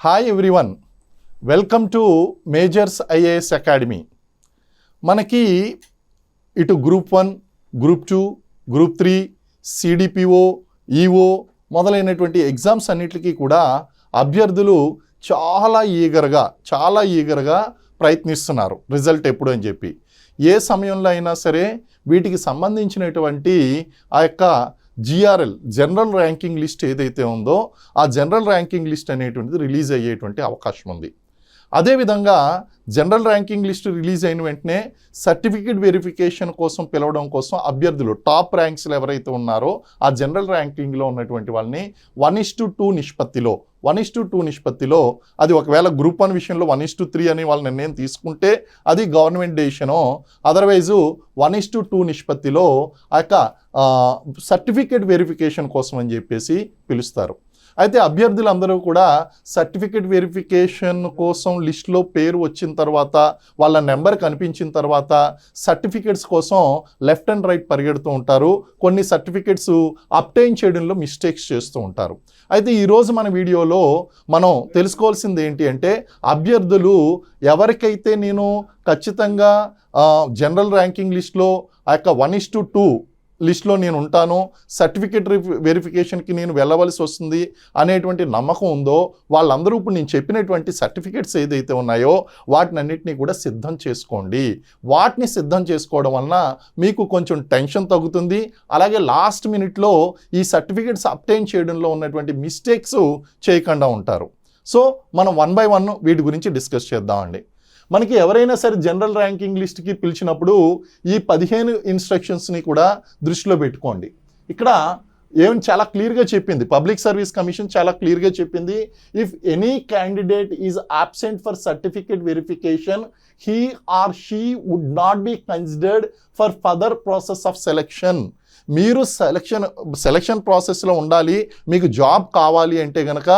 Hi everyone welcome to Majors IAS Academy మనకి ఇటు group one group two group three CDPO EO మొదలైనటువంటి exams అన్నిటికీ కూడా అభ్యర్థులు చాలా ఈగర్గా చాలా ఈగర్గా ప్రయత్నిస్తున్నారు. రిజల్ట్ ఎప్పుడు అని చెప్పి. ఏ సమయంలో అయినా సరే వీటికి సంబంధించినటువంటి ఆ యొక్క జిఆర్ఎల్ జనరల్ ర్యాంకింగ్ లిస్ట్ ఏదైతే ఉందో ఆ జనరల్ ర్యాంకింగ్ లిస్ట్ అనేటువంటిది రిలీజ్ అయ్యేటువంటి అవకాశం ఉంది. అదేవిధంగా జనరల్ ర్యాంకింగ్ లిస్ట్ రిలీజ్ అయిన వెంటనే సర్టిఫికేట్ వెరిఫికేషన్ కోసం పిలవడం కోసం అభ్యర్థులు టాప్ ర్యాంక్స్లో ఎవరైతే ఉన్నారో ఆ జనరల్ ర్యాంకింగ్లో ఉన్నటువంటి వాళ్ళని వన్ ఇస్ టు టూ నిష్పత్తిలో వన్ ఇస్ టు టూ నిష్పత్తిలో అది ఒకవేళ గ్రూప్ వన్ విషయంలో వన్ ఇస్ టు త్రీ అని వాళ్ళ నిర్ణయం తీసుకుంటే అది government decision otherwise one is to two నిష్పత్తిలో ఆ యొక్క సర్టిఫికేట్ వెరిఫికేషన్ కోసం అని చెప్పేసి పిలుస్తారు. అయితే అభ్యర్థులందరూ కూడా సర్టిఫికేట్ వెరిఫికేషన్ కోసం లిస్ట్లో పేరు వచ్చిన తర్వాత వాళ్ళ నెంబర్ కనిపించిన తర్వాత సర్టిఫికేట్స్ కోసం లెఫ్ట్ అండ్ రైట్ పరిగెడుతూ ఉంటారు. కొన్ని సర్టిఫికేట్స్ అప్టైన్ చేయడంలో మిస్టేక్స్ చేస్తూ ఉంటారు. అయితే ఈరోజు మన వీడియోలో మనం తెలుసుకోవాల్సింది ఏంటి అంటే అభ్యర్థులు ఎవరికైతే నేను ఖచ్చితంగా జనరల్ ర్యాంకింగ్ లిస్ట్లో ఆ యొక్క వన్ ఇస్ టు టూ లిస్ట్లో నేను ఉంటాను సర్టిఫికేట్ వెరిఫికేషన్కి నేను వెళ్ళవలసి వస్తుంది అనేటువంటి నమ్మకం ఉందో వాళ్ళందరూ ఇప్పుడు నేను చెప్పినటువంటి సర్టిఫికేట్స్ ఏదైతే ఉన్నాయో వాటినన్నిటినీ కూడా సిద్ధం చేసుకోండి. వాటిని సిద్ధం చేసుకోవడం వలన మీకు కొంచెం టెన్షన్ తగ్గుతుంది. అలాగే లాస్ట్ మినిట్లో ఈ సర్టిఫికేట్స్ అప్టైన్ చేయడంలో ఉన్నటువంటి మిస్టేక్స్ చేయకుండా ఉంటారు. సో మనం వన్ బై వన్ వీటి గురించి డిస్కస్ చేద్దామండి. మనకి ఎవరైనా సరే జనరల్ ర్యాంకింగ్ లిస్ట్కి పిలిచినప్పుడు ఈ పదిహేను ఇన్స్ట్రక్షన్స్ని కూడా దృష్టిలో పెట్టుకోండి. ఇక్కడ ఏం చాలా క్లియర్గా చెప్పింది. పబ్లిక్ సర్వీస్ కమిషన్ చాలా క్లియర్గా చెప్పింది. If any candidate is absent for certificate verification he or she would not be considered for further process of selection మీరు సెలక్షన్ సెలక్షన్ ప్రాసెస్లో ఉండాలి మీకు జాబ్ కావాలి అంటే కనుక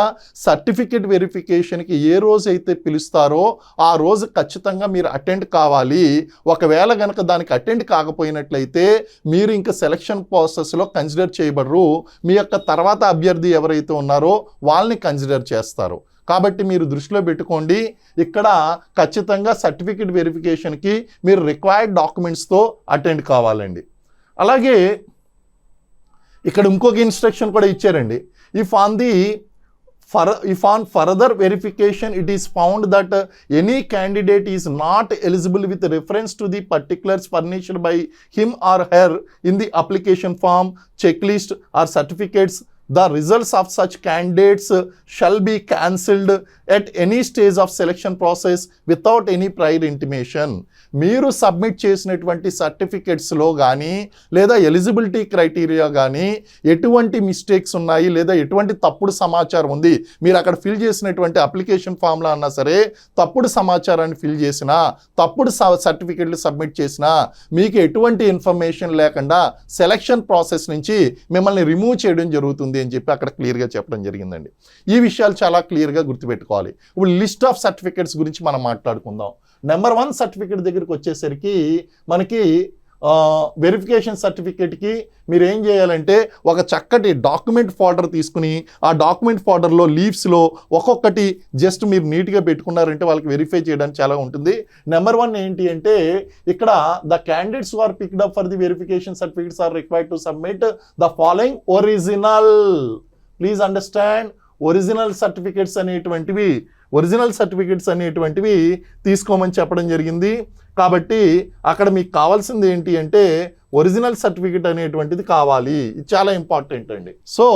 సర్టిఫికేట్ వెరిఫికేషన్కి ఏ రోజు అయితే పిలుస్తారో ఆ రోజు ఖచ్చితంగా మీరు అటెండ్ కావాలి. ఒకవేళ కనుక దానికి అటెండ్ కాకపోయినట్లయితే మీరు ఇంకా సెలక్షన్ ప్రాసెస్లో కన్సిడర్ చేయబడరు. మీ యొక్క తర్వాత అభ్యర్థి ఎవరైతే ఉన్నారో వాళ్ళని కన్సిడర్ చేస్తారు. కాబట్టి మీరు దృష్టిలో పెట్టుకోండి. ఇక్కడ ఖచ్చితంగా సర్టిఫికేట్ వెరిఫికేషన్కి మీరు రిక్వైర్డ్ డాక్యుమెంట్స్తో అటెండ్ కావాలండి. అలాగే ఇక్కడ ఇంకొక ఇన్స్ట్రక్షన్ కూడా ఇచ్చారండి. If on the for if on further verification it is found that any candidate is not eligible with reference to the particulars furnished by him or her in the application form check list or certificates the results of such candidates shall be cancelled at any stage of selection process without any prior intimation. మీరు submit చేసినటువంటి సర్టిఫికెట్స్లో కానీ లేదా eligibility criteria కానీ ఎటువంటి mistakes ఉన్నాయి లేదా ఎటువంటి తప్పుడు సమాచారం ఉంది మీరు అక్కడ ఫిల్ చేసినటువంటి అప్లికేషన్ ఫామ్లో అన్నా సరే తప్పుడు సమాచారాన్ని ఫిల్ చేసినా తప్పుడు సర్టిఫికెట్లు సబ్మిట్ చేసినా మీకు ఎటువంటి ఇన్ఫర్మేషన్ లేకుండా సెలక్షన్ ప్రాసెస్ నుంచి మిమ్మల్ని రిమూవ్ చేయడం జరుగుతుంది అని చెప్పి అక్కడ క్లియర్గా చెప్పడం జరిగిందండి. ఈ విషయాలు చాలా క్లియర్గా గుర్తుపెట్టుకోవాలి. ఇప్పుడు లిస్ట్ ఆఫ్ సర్టిఫికెట్స్ గురించి మనం మాట్లాడుకుందాం. నెంబర్ వన్ సర్టిఫికెట్ దగ్గరికి వచ్చేసరికి మనకి వెరిఫికేషన్ సర్టిఫికేట్కి మీరు ఏం చేయాలంటే ఒక చక్కటి డాక్యుమెంట్ ఫోల్డర్ తీసుకుని ఆ డాక్యుమెంట్ ఫోల్డర్లో లీవ్స్లో ఒక్కొక్కటి జస్ట్ మీరు నీట్గా పెట్టుకున్నారంటే వాళ్ళకి వెరిఫై చేయడానికి చాలా ఉంటుంది. నెంబర్ వన్ ఏంటి అంటే ఇక్కడ the candidates are picked up for the verification certificates are required to submit the following original please understand original certificates అనేటువంటివి ఒరిజినల్ సర్టిఫికేట్స్ అనేటువంటివి తీసుకోమని చెప్పడం జరిగింది. కాబట్టి అక్కడ మీకు కావాల్సింది ఏంటి అంటే ఒరిజినల్ సర్టిఫికేట్ అనేటువంటిది కావాలి. ఇది చాలా ఇంపార్టెంట్ అండి. సో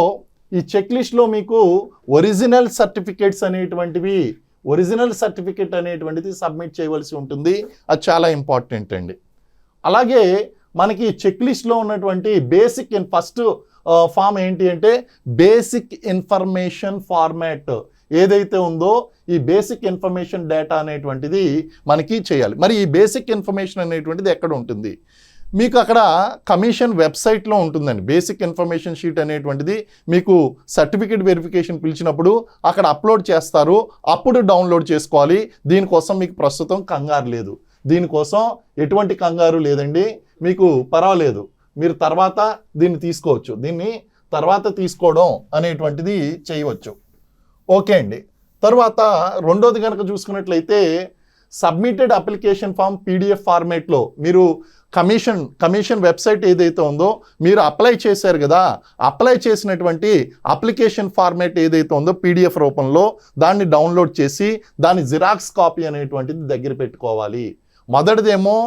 ఈ చెక్ లిస్ట్లో మీకు ఒరిజినల్ సర్టిఫికేట్స్ అనేటువంటివి ఒరిజినల్ సర్టిఫికేట్ అనేటువంటిది సబ్మిట్ చేయవలసి ఉంటుంది. అది చాలా ఇంపార్టెంట్ అండి. అలాగే మనకి చెక్ లిస్ట్లో ఉన్నటువంటి బేసిక్ ఇన్ ఫస్ట్ ఫామ్ ఏంటి అంటే బేసిక్ ఇన్ఫర్మేషన్ ఫార్మాట్. ఏదైతే ఉందో ఈ బేసిక్ ఇన్ఫర్మేషన్ డేటా అనేటువంటిది మనకి చేయాలి. మరి ఈ బేసిక్ ఇన్ఫర్మేషన్ అనేటువంటిది ఎక్కడ ఉంటుంది? మీకు అక్కడ కమిషన్ వెబ్సైట్లో ఉంటుందండి. బేసిక్ ఇన్ఫర్మేషన్ షీట్ అనేటువంటిది మీకు సర్టిఫికేట్ వెరిఫికేషన్ పిలిచినప్పుడు అక్కడ అప్లోడ్ చేస్తారు. అప్పుడు డౌన్లోడ్ చేసుకోవాలి. దీనికోసం మీకు ప్రస్తుతం కంగారు లేదు. దీనికోసం ఎటువంటి కంగారు లేదండి. మీకు పర్వాలేదు. మీరు తర్వాత దీన్ని తీసుకోవచ్చు. దీన్ని తర్వాత తీసుకోవడం అనేటువంటిది చేయవచ్చు. ఓకే అండి. తర్వాత రెండోది కనుక చూసుకున్నట్లయితే సబ్మిటెడ్ అప్లికేషన్ ఫామ్ పీడిఎఫ్ ఫార్మేట్లో మీరు కమిషన్ కమిషన్ వెబ్సైట్ ఏదైతే ఉందో మీరు అప్లై చేశారు కదా అప్లై చేసినటువంటి అప్లికేషన్ ఫార్మేట్ ఏదైతే ఉందో పీడిఎఫ్ రూపంలో దాన్ని డౌన్లోడ్ చేసి దాని జిరాక్స్ కాపీ అనేటువంటిది దగ్గర పెట్టుకోవాలి. మొదటిదేమో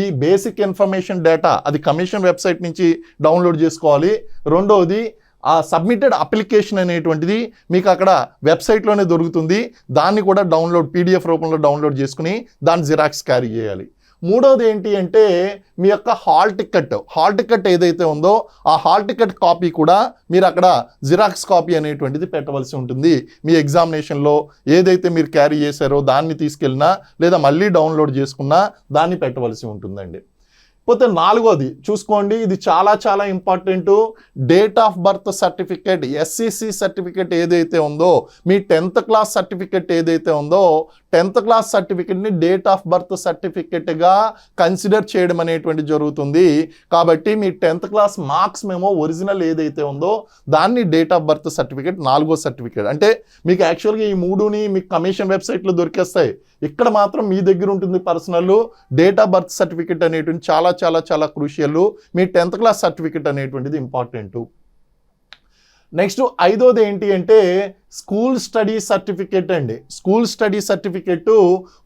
ఈ బేసిక్ ఇన్ఫర్మేషన్ డేటా అది కమిషన్ వెబ్సైట్ నుంచి డౌన్లోడ్ చేసుకోవాలి. రెండవది ఆ సబ్మిటెడ్ అప్లికేషన్ అనేటువంటిది మీకు అక్కడ వెబ్సైట్లోనే దొరుకుతుంది. దాన్ని కూడా డౌన్లోడ్ పీడిఎఫ్ రూపంలో డౌన్లోడ్ చేసుకుని దాన్ని జిరాక్స్ క్యారీ చేయాలి. మూడోది ఏంటి అంటే మీ యొక్క హాల్ టికెట్. హాల్ టికెట్ ఏదైతే ఉందో ఆ హాల్ టికెట్ కాపీ కూడా మీరు అక్కడ జిరాక్స్ కాపీ అనేటువంటిది పెట్టవలసి ఉంటుంది. మీ ఎగ్జామినేషన్లో ఏదైతే మీరు క్యారీ చేశారో దాన్ని తీసుకెళ్ళినా లేదా మళ్ళీ డౌన్లోడ్ చేసుకున్నా దాన్ని పెట్టవలసి ఉంటుందండి. పోతే నాలుగోది. చూసుకోండి ఇది చాలా చాలా important. Date of birth certificate SSC certificate ఏదైతే ఉందో మీ టెన్త్ క్లాస్ సర్టిఫికేట్ ఏదైతే ఉందో టెన్త్ క్లాస్ సర్టిఫికేట్ని డేట్ ఆఫ్ బర్త్ సర్టిఫికేట్గా కన్సిడర్ చేయడం అనేటువంటి జరుగుతుంది. కాబట్టి మీ టెన్త్ క్లాస్ మార్క్స్ మేము ఒరిజినల్ ఏదైతే ఉందో దాన్ని డేట్ ఆఫ్ బర్త్ సర్టిఫికేట్ నాలుగో సర్టిఫికేట్ అంటే మీకు యాక్చువల్గా ఈ మూడుని మీకు కమిషన్ వెబ్సైట్లో దొరికేస్తాయి. ఇక్కడ మాత్రం మీ దగ్గర ఉంటుంది personal date of birth certificate అనేటువంటి చాలా చాలా చాలా క్రూషియల్ మీ టెన్త్ క్లాస్ సర్టిఫికేట్ అనేటువంటిది ఇంపార్టెంట్. నెక్స్ట్ ఐదోది ఏంటి అంటే స్కూల్ స్టడీ సర్టిఫికేట్ అండి. School study certificate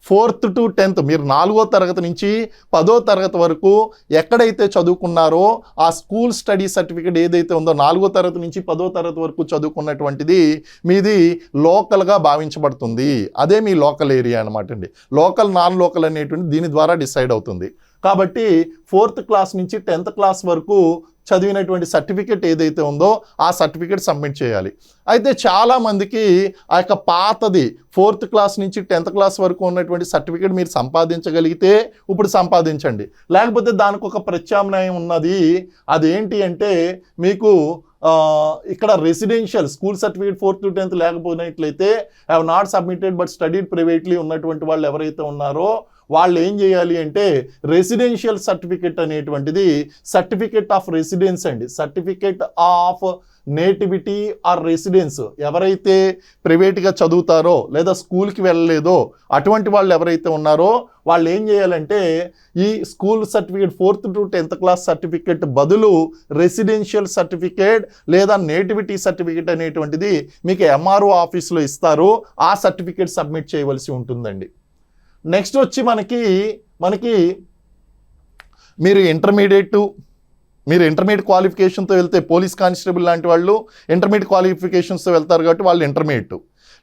fourth to tenth మీరు నాలుగో తరగతి నుంచి పదో తరగతి వరకు ఎక్కడైతే చదువుకున్నారో ఆ స్కూల్ స్టడీ సర్టిఫికేట్ ఏదైతే ఉందో నాలుగో తరగతి నుంచి పదో తరగతి వరకు చదువుకున్నటువంటిది మీది లోకల్గా భావించబడుతుంది. అదే మీ లోకల్ ఏరియా అనమాట అండి. లోకల్ నాన్ లోకల్ అనేటువంటి దీని ద్వారా డిసైడ్ అవుతుంది. కాబట్టి ఫోర్త్ క్లాస్ నుంచి టెన్త్ క్లాస్ వరకు చదివినటువంటి సర్టిఫికేట్ ఏదైతే ఉందో ఆ సర్టిఫికేట్ సబ్మిట్ చేయాలి. అయితే చాలామందికి ఆ యొక్క పాతది ఫోర్త్ క్లాస్ నుంచి టెన్త్ క్లాస్ వరకు ఉన్నటువంటి సర్టిఫికేట్ మీరు సంపాదించగలిగితే ఇప్పుడు సంపాదించండి. లేకపోతే దానికి ఒక ప్రత్యామ్నాయం ఉన్నది. అదేంటి అంటే మీకు ఇక్కడ residential school certificate fourth to tenth లేకపోయినట్లయితే have not submitted but studied privately ఉన్నటువంటి వాళ్ళు ఎవరైతే ఉన్నారో వాళ్ళు ఏం చేయాలి అంటే రెసిడెన్షియల్ సర్టిఫికేట్ అనేటువంటిది సర్టిఫికేట్ ఆఫ్ రెసిడెన్స్ అండి. Certificate of nativity or residence ఎవరైతే ప్రైవేట్గా చదువుతారో లేదా స్కూల్కి వెళ్ళలేదో అటువంటి వాళ్ళు ఎవరైతే ఉన్నారో వాళ్ళు ఏం చేయాలంటే ఈ school certificate fourth to tenth class certificate బదులు రెసిడెన్షియల్ సర్టిఫికేట్ లేదా నేటివిటీ సర్టిఫికేట్ అనేటువంటిది మీకు ఎంఆర్ఓ ఆఫీస్లో ఇస్తారు. ఆ సర్టిఫికేట్ సబ్మిట్ చేయవలసి ఉంటుందండి. నెక్స్ట్ వచ్చి మనకి మనకి మీరు ఇంటర్మీడియట్ మీరు ఇంటర్మీడియట్ క్వాలిఫికేషన్తో వెళ్తే పోలీస్ కానిస్టేబుల్ లాంటి వాళ్ళు ఇంటర్మీడియట్ క్వాలిఫికేషన్స్తో వెళ్తారు కాబట్టి వాళ్ళు ఇంటర్మీడియట్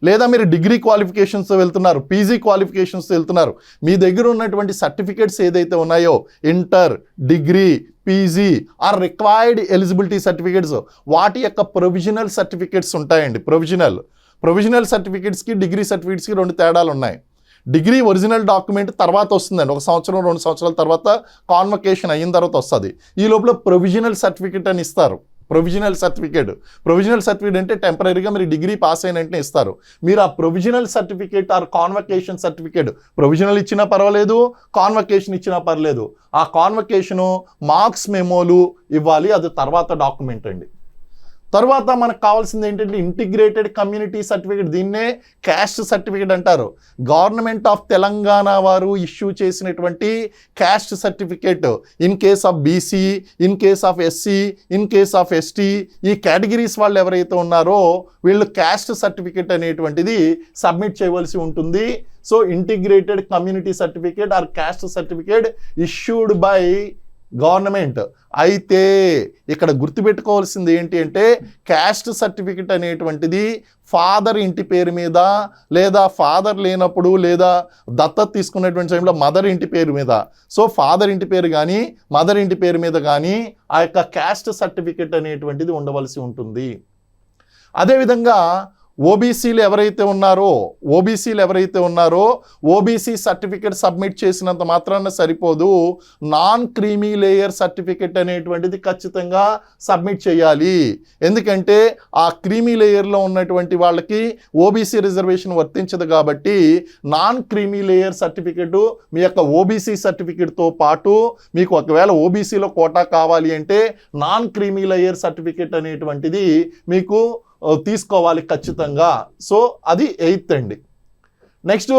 లేదా మీరు డిగ్రీ క్వాలిఫికేషన్స్తో వెళ్తున్నారు పీజీ క్వాలిఫికేషన్స్తో వెళ్తున్నారు మీ దగ్గర ఉన్నటువంటి సర్టిఫికేట్స్ ఏదైతే ఉన్నాయో inter degree PG or required eligibility certificates వాటి యొక్క ప్రొవిజనల్ సర్టిఫికేట్స్ ఉంటాయండి ప్రొవిజనల్ ప్రొవిజనల్ సర్టిఫికేట్స్కి డిగ్రీ సర్టిఫికేట్స్కి రెండు తేడాలు ఉన్నాయి. డిగ్రీ ఒరిజినల్ డాక్యుమెంట్ తర్వాత వస్తుందండి. ఒక సంవత్సరం రెండు సంవత్సరాల తర్వాత కాన్వకేషన్ అయిన తర్వాత వస్తుంది. ఈ లోపల ప్రొవిజనల్ సర్టిఫికేట్ అని ఇస్తారు. ప్రొవిజనల్ సర్టిఫికేట్ ప్రొవిజనల్ సర్టిఫికేట్ అంటే టెంపరీగా మీరు డిగ్రీ పాస్ అయిన వెంటనే ఇస్తారు. మీరు ఆ provisional certificate or convocation certificate provisional ఇచ్చినా పర్వాలేదు కాన్వకేషన్ ఇచ్చినా పర్లేదు. ఆ కాన్వకేషను మార్క్స్ మెమోలు ఇవ్వాలి. అది తర్వాత డాక్యుమెంట్ అండి. తర్వాత మనకు కావాల్సింది ఏంటంటే ఇంటిగ్రేటెడ్ కమ్యూనిటీ సర్టిఫికేట్. దీన్నే క్యాస్ట్ సర్టిఫికేట్ అంటారు. గవర్నమెంట్ ఆఫ్ తెలంగాణ వారు ఇష్యూ చేసినటువంటి caste certificate. In case of BC in case of SC in case of ST ఈ కేటగిరీస్ వాళ్ళు ఎవరైతే ఉన్నారో వీళ్ళు క్యాస్ట్ సర్టిఫికేట్ అనేటువంటిది సబ్మిట్ చేయవలసి ఉంటుంది. So integrated community certificate or caste certificate issued by government. అయితే ఇక్కడ గుర్తుపెట్టుకోవాల్సింది ఏంటి అంటే క్యాస్ట్ సర్టిఫికెట్ అనేటువంటిది ఫాదర్ ఇంటి పేరు మీద లేదా ఫాదర్ లేనప్పుడు లేదా దత్తత తీసుకునేటువంటి సమయంలో మదర్ ఇంటి పేరు మీద. సో ఫాదర్ ఇంటి పేరు కానీ మదర్ ఇంటి పేరు మీద కానీ ఆ యొక్క క్యాస్ట్ సర్టిఫికెట్ అనేటువంటిది ఉండవలసి ఉంటుంది. అదేవిధంగా ఓబీసీలు ఎవరైతే ఉన్నారో ఓబీసీలు ఎవరైతే ఉన్నారో ఓబీసీ సర్టిఫికేట్ సబ్మిట్ చేసినంత మాత్రాన సరిపోదు. నాన్ క్రీమీ లేయర్ సర్టిఫికేట్ అనేటువంటిది ఖచ్చితంగా సబ్మిట్ చేయాలి. ఎందుకంటే ఆ క్రీమీ లేయర్లో ఉన్నటువంటి వాళ్ళకి ఓబీసీ రిజర్వేషన్ వర్తించదు కాబట్టి నాన్ క్రీమీ లేయర్ సర్టిఫికేట్ మీ యొక్క ఓబీసీ సర్టిఫికేట్తో పాటు మీకు ఒకవేళ ఓబీసీలో కోటా కావాలి అంటే నాన్ క్రీమీ లేయర్ సర్టిఫికేట్ అనేటువంటిది మీకు తీసుకోవాలి ఖచ్చితంగా. సో అది ఎయిత్ అండి. Next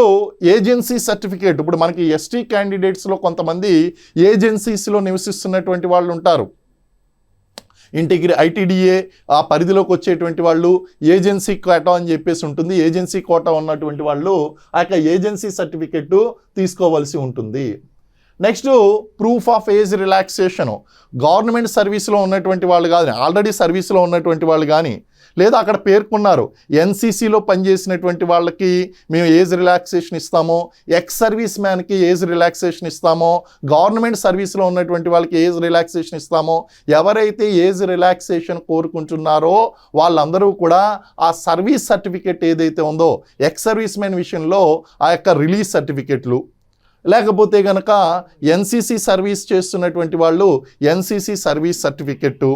agency certificate. ఇప్పుడు మనకి ఎస్టీ క్యాండిడేట్స్లో కొంతమంది ఏజెన్సీస్లో నివసిస్తున్నటువంటి వాళ్ళు ఉంటారు. ఇంటిగ్రి ఐటీడీఏ ఆ పరిధిలోకి వచ్చేటువంటి వాళ్ళు ఏజెన్సీ కోటా అని చెప్పేసి ఉంటుంది. ఏజెన్సీ కోటా ఉన్నటువంటి వాళ్ళు ఆ యొక్క ఏజెన్సీ సర్టిఫికెట్ తీసుకోవాల్సి ఉంటుంది. Next proof of age relaxation government సర్వీస్లో ఉన్నటువంటి వాళ్ళు కానీ ఆల్రెడీ సర్వీస్లో ఉన్నటువంటి వాళ్ళు కానీ లేదా అక్కడ పేర్కొన్నారు. ఎన్సీసీలో పనిచేసినటువంటి వాళ్ళకి మేము ఏజ్ రిలాక్సేషన్ ఇస్తామో ఎక్స్ సర్వీస్ మ్యాన్కి ఏజ్ రిలాక్సేషన్ ఇస్తామో గవర్నమెంట్ సర్వీస్లో ఉన్నటువంటి వాళ్ళకి ఏజ్ రిలాక్సేషన్ ఇస్తామో ఎవరైతే ఏజ్ రిలాక్సేషన్ కోరుకుంటున్నారో వాళ్ళందరూ కూడా ఆ సర్వీస్ సర్టిఫికేట్ ఏదైతే ఉందో ఎక్స్ సర్వీస్ మ్యాన్ విషయంలో ఆ యొక్క రిలీజ్ సర్టిఫికెట్లు. లేకపోతే కనుక ఎన్సీసీ సర్వీస్ చేస్తున్నటువంటి వాళ్ళు ఎన్సీసీ సర్వీస్ సర్టిఫికెట్టు.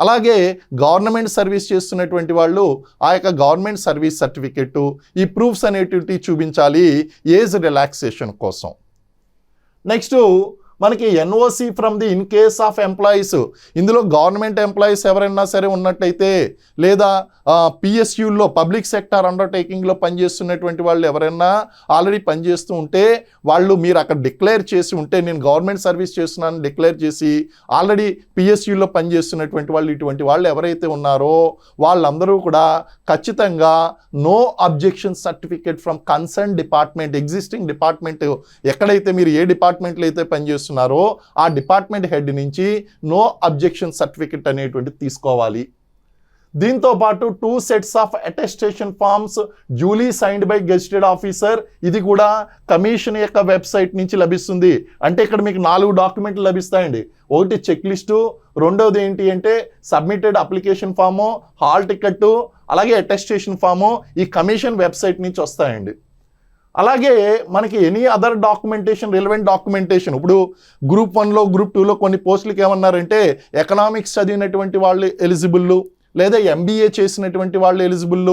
అలాగే గవర్నమెంట్ సర్వీస్ చేస్తున్నటువంటి వాళ్ళు ఆ యొక్క గవర్నమెంట్ సర్వీస్ సర్టిఫికెట్టు ఈ ప్రూఫ్స్ అనేటివి చూపించాలి ఏజ్ రిలాక్సేషన్ కోసం. నెక్స్ట్ మనకి NOC from the in case of employees. ఇందులో గవర్నమెంట్ ఎంప్లాయీస్ ఎవరైనా సరే ఉన్నట్టయితే లేదా పిఎస్యుల్లో పబ్లిక్ సెక్టార్ అండర్టేకింగ్లో పనిచేస్తున్నటువంటి వాళ్ళు ఎవరైనా ఆల్రెడీ పనిచేస్తూ ఉంటే వాళ్ళు మీరు అక్కడ డిక్లేర్ చేసి ఉంటే నేను గవర్నమెంట్ సర్వీస్ చేస్తున్నాను డిక్లేర్ చేసి ఆల్రెడీ పిఎస్యుల్లో పనిచేస్తున్నటువంటి వాళ్ళు ఇటువంటి వాళ్ళు ఎవరైతే ఉన్నారో వాళ్ళందరూ కూడా ఖచ్చితంగా no objection certificate from concern department existing department ఎక్కడైతే మీరు ఏ డిపార్ట్మెంట్లో అయితే పనిచేస్తున్నారు ఆ డిపార్ట్మెంట్ హెడ్ నుంచి నో అబ్జెక్షన్ సర్టిఫికెట్ అనేటువంటి తీసుకోవాలి. దీంతో పాటు two sets of attestation forms duly signed by gazetted officer ఇది కూడా కమిషన్ యొక్క వెబ్సైట్ నుంచి లభిస్తుంది. అంటే ఇక్కడ మీకు నాలుగు డాక్యుమెంట్లు లభిస్తాయండి. ఒకటి చెక్ లిస్టు రెండవది ఏంటి అంటే submitted application form hall ticket అలాగే అటెస్టేషన్ ఫాము ఈ కమిషన్ వెబ్సైట్ నుంచి వస్తాయండి. అలాగే మనకి any other documentation relevant documentation ఇప్పుడు గ్రూప్ వన్లో గ్రూప్ టూలో కొన్ని పోస్టులకి ఏమన్నారంటే ఎకనామిక్స్ చదివినటువంటి వాళ్ళు ఎలిజిబుల్ లేదా ఎంబీఏ చేసినటువంటి వాళ్ళు ఎలిజిబుల్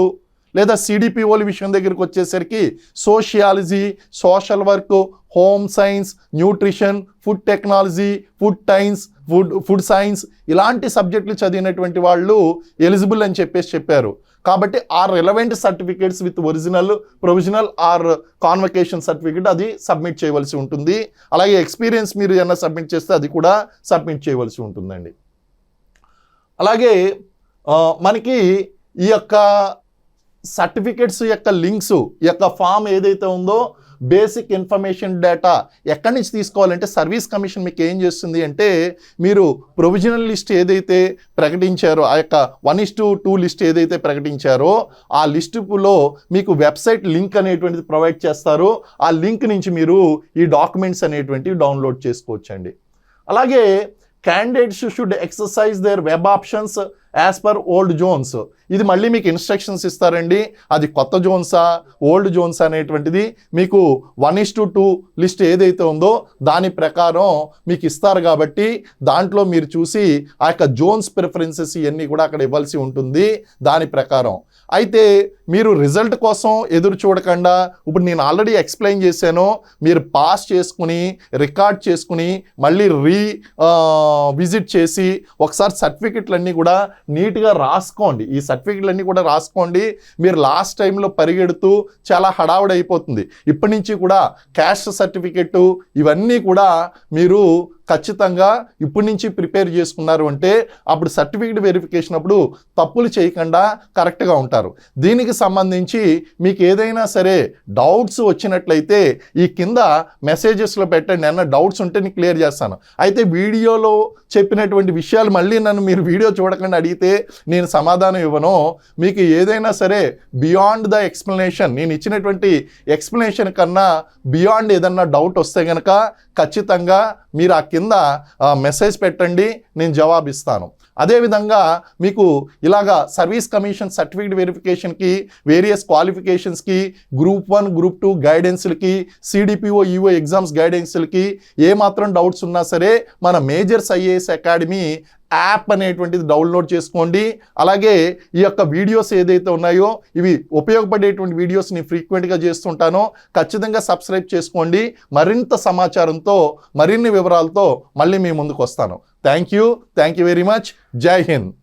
లేదా సిడిపిఓల విషయం దగ్గరికి వచ్చేసరికి sociology social work home science nutrition food technology food science food food science ఇలాంటి సబ్జెక్టులు చదివినటువంటి వాళ్ళు ఎలిజిబుల్ అని చెప్పేసి చెప్పారు. కాబట్టి ఆ relevant certificates with original provisional or convocation certificate అది సబ్మిట్ చేయవలసి ఉంటుంది. అలాగే ఎక్స్పీరియన్స్ మీరు ఏమైనా సబ్మిట్ చేస్తే అది కూడా సబ్మిట్ చేయవలసి ఉంటుందండి. అలాగే మనకి ఈ యొక్క సర్టిఫికేట్స్ యొక్క లింక్స్ ఈ యొక్క ఫామ్ ఏదైతే ఉందో బేసిక్ ఇన్ఫర్మేషన్ డేటా ఎక్కడి నుంచి తీసుకోవాలంటే సర్వీస్ కమిషన్ మీకు ఏం చేస్తుంది అంటే మీరు ప్రొవిజనల్ లిస్ట్ ఏదైతే ప్రకటించారో ఆ యొక్క one is to two list ఏదైతే ప్రకటించారో ఆ లిస్టులో మీకు వెబ్సైట్ లింక్ అనేటువంటిది ప్రొవైడ్ చేస్తారు. ఆ లింక్ నుంచి మీరు ఈ డాక్యుమెంట్స్ అనేటువంటివి డౌన్లోడ్ చేసుకోవచ్చండి. అలాగే candidates should exercise their web options as per old zones ఇది మళ్ళీ మీకు ఇన్స్ట్రక్షన్స్ ఇస్తారండి. అది కొత్త జోన్సా ఓల్డ్ జోన్స్ అనేటువంటిది. మీకు one is to two list ఏదైతే ఉందో దాని ప్రకారం మీకు ఇస్తారు కాబట్టి దాంట్లో మీరు చూసి ఆ యొక్క జోన్స్ ప్రిఫరెన్సెస్ ఇవన్నీ కూడా అక్కడ ఇవ్వాల్సి ఉంటుంది. దాని ప్రకారం. అయితే మీరు రిజల్ట్ కోసం ఎదురు చూడకుండా ఇప్పుడు నేను ఆల్రెడీ ఎక్స్ప్లెయిన్ చేశాను మీరు పాస్ చేసుకుని రికార్డ్ చేసుకుని మళ్ళీ రీ విజిట్ చేసి ఒకసారి సర్టిఫికెట్లన్నీ కూడా నీట్గా రాసుకోండి. ఈ సర్టిఫికెట్లన్నీ కూడా రాసుకోండి. మీరు లాస్ట్ టైంలో పరిగెడుతూ చాలా హడావుడి అయిపోతుంది ఇప్పటి నుంచి కూడా క్యాస్ట్ సర్టిఫికెట్ ఇవన్నీ కూడా మీరు ఖచ్చితంగా ఇప్పటి నుంచి ప్రిపేర్ చేసుకున్నారు అంటే అప్పుడు సర్టిఫికేట్ వెరిఫికేషన్ అప్పుడు తప్పులు చేయకుండా కరెక్ట్గా ఉంటారు. దీనికి సంబంధించి మీకు ఏదైనా సరే డౌట్స్ వచ్చినట్లయితే ఈ కింద మెసేజెస్లో పెట్టండి. అన్న డౌట్స్ ఉంటే నేను క్లియర్ చేస్తాను. అయితే వీడియోలో చెప్పినటువంటి విషయాలు మళ్ళీ నన్ను మీరు వీడియో చూడకుండా అడిగితే నేను సమాధానం ఇవ్వను. మీకు ఏదైనా సరే బియాండ్ ద ఎక్స్ప్లెనేషన్ నేను ఇచ్చినటువంటి ఎక్స్ప్లెనేషన్ కన్నా బియాండ్ ఏదన్నా డౌట్ వస్తే కనుక ఖచ్చితంగా మీరు ఆ కింద ఆ, మెసేజ్ పెట్టండి నేను జవాబిస్తాను. అదేవిధంగా మీకు ఇలాగా సర్వీస్ కమిషన్ సర్టిఫికేట్ వెరిఫికేషన్కి వేరియస్ క్వాలిఫికేషన్స్కి గ్రూప్ వన్ గ్రూప్ టూ గైడెన్స్లకి సిడిపిఓ ఈఓ ఎగ్జామ్స్ గైడెన్స్లకి ఏమాత్రం డౌట్స్ ఉన్నా సరే మన మేజర్స్ ఐఏఎస్ అకాడమీ యాప్ అనేటువంటిది డౌన్లోడ్ చేసుకోండి. అలాగే ఈ యొక్క వీడియోస్ ఏదైతే ఉన్నాయో ఇవి ఉపయోగపడేటువంటి వీడియోస్ నేను ఫ్రీక్వెంట్గా చేస్తుంటానో ఖచ్చితంగా సబ్స్క్రైబ్ చేసుకోండి. మరింత సమాచారంతో మరిన్ని వివరాలతో మళ్ళీ మీ ముందుకు వస్తాను. Thank you. Thank you very much. Jai Hind.